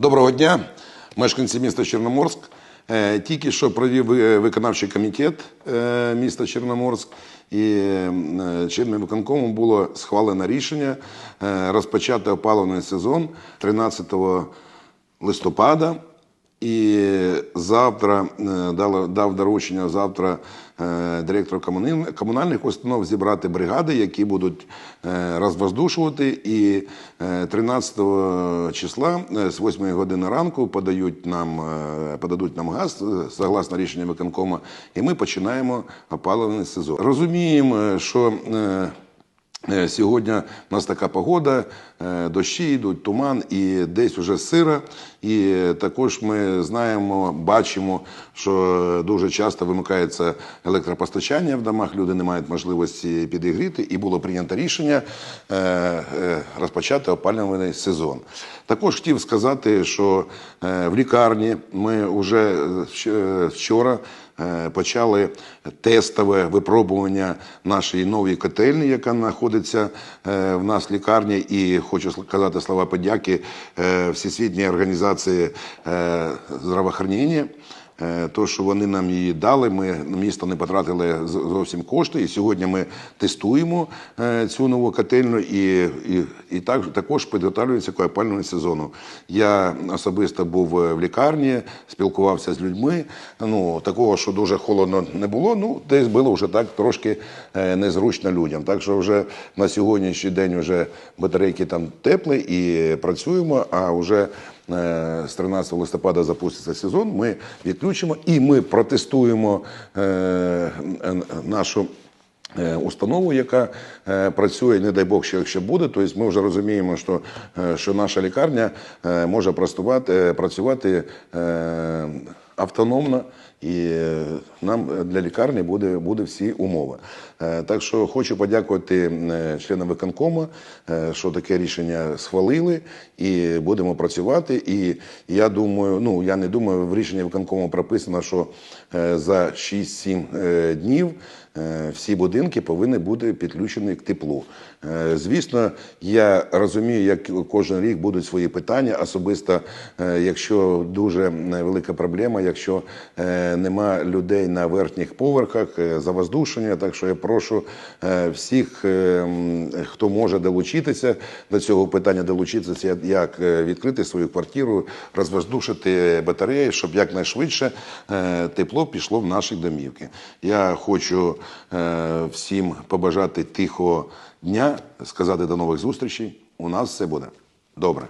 Доброго дня, мешканці міста Чорноморськ. Е, Тільки що провів е, виконавчий комітет е, міста Чорноморськ, і чинним виконкомом було схвалено рішення розпочати опалювальний сезон 13 листопада. І завтра е, дав доручення завтра е, директору комунальних установ зібрати бригади, які будуть е, розвоздушувати. І е, 13 числа з 8 години ранку подають нам, подадуть нам газ согласно рішенню виконкому, і ми починаємо опалювальний сезон. Розуміємо, що Сьогодні у нас така погода, е, дощі йдуть, туман і десь уже сира. І також ми знаємо, бачимо, що дуже часто вимикається електропостачання в домах, люди не мають можливості підігріти, і було прийнято рішення е, е, розпочати опалювальний сезон. Також хотів сказати, що е, в лікарні ми вже е, вчора е, почали тестове випробування нашої нової котельні, яка знаходиться в нас в лікарні. І хочу сказати слова подяки Всесвітній організації здравоохранення. Е, То, що вони нам її дали, ми місто не потратили зовсім кошти. І сьогодні ми тестуємо е, цю нову котельну і, і, і так, також підготовлюється к сезону. Я особисто був е, в лікарні, спілкувався з людьми. Ну, такого, що дуже холодно не було, ну, десь було вже так трошки незручно людям. Так що вже на сьогоднішній день вже батарейки там теплі і працюємо, а вже з 13 листопада запуститься сезон. Ми відключимо і ми протестуємо е, е, нашу. е, Установу, яка е, працює, не дай Бог, що якщо буде, тобто ми вже розуміємо, що, е, що наша лікарня е, може працювати, е, працювати автономно, і е, нам для лікарні буде, буде всі умови. Е, Так що хочу подякувати е, членам виконкому, що таке рішення схвалили, і будемо працювати. І я думаю, ну я не думаю, в рішенні виконкому прописано, що за 6-7 е, днів. Е, Всі будинки повинні бути підключені к теплу. Е, Звісно, я розумію, як кожен рік будуть свої питання. Особисто, е, якщо дуже велика проблема, якщо нема людей на верхніх поверхах, завоздушення. Так що я прошу всіх, хто може долучитися до цього питання, долучитися, як- відкрити свою квартиру, розвоздушити батареї, щоб якнайшвидше тепло пішло в наші домівки. Я хочу всім побажати тихого дня, сказати до нових зустрічей. У нас все буде добре.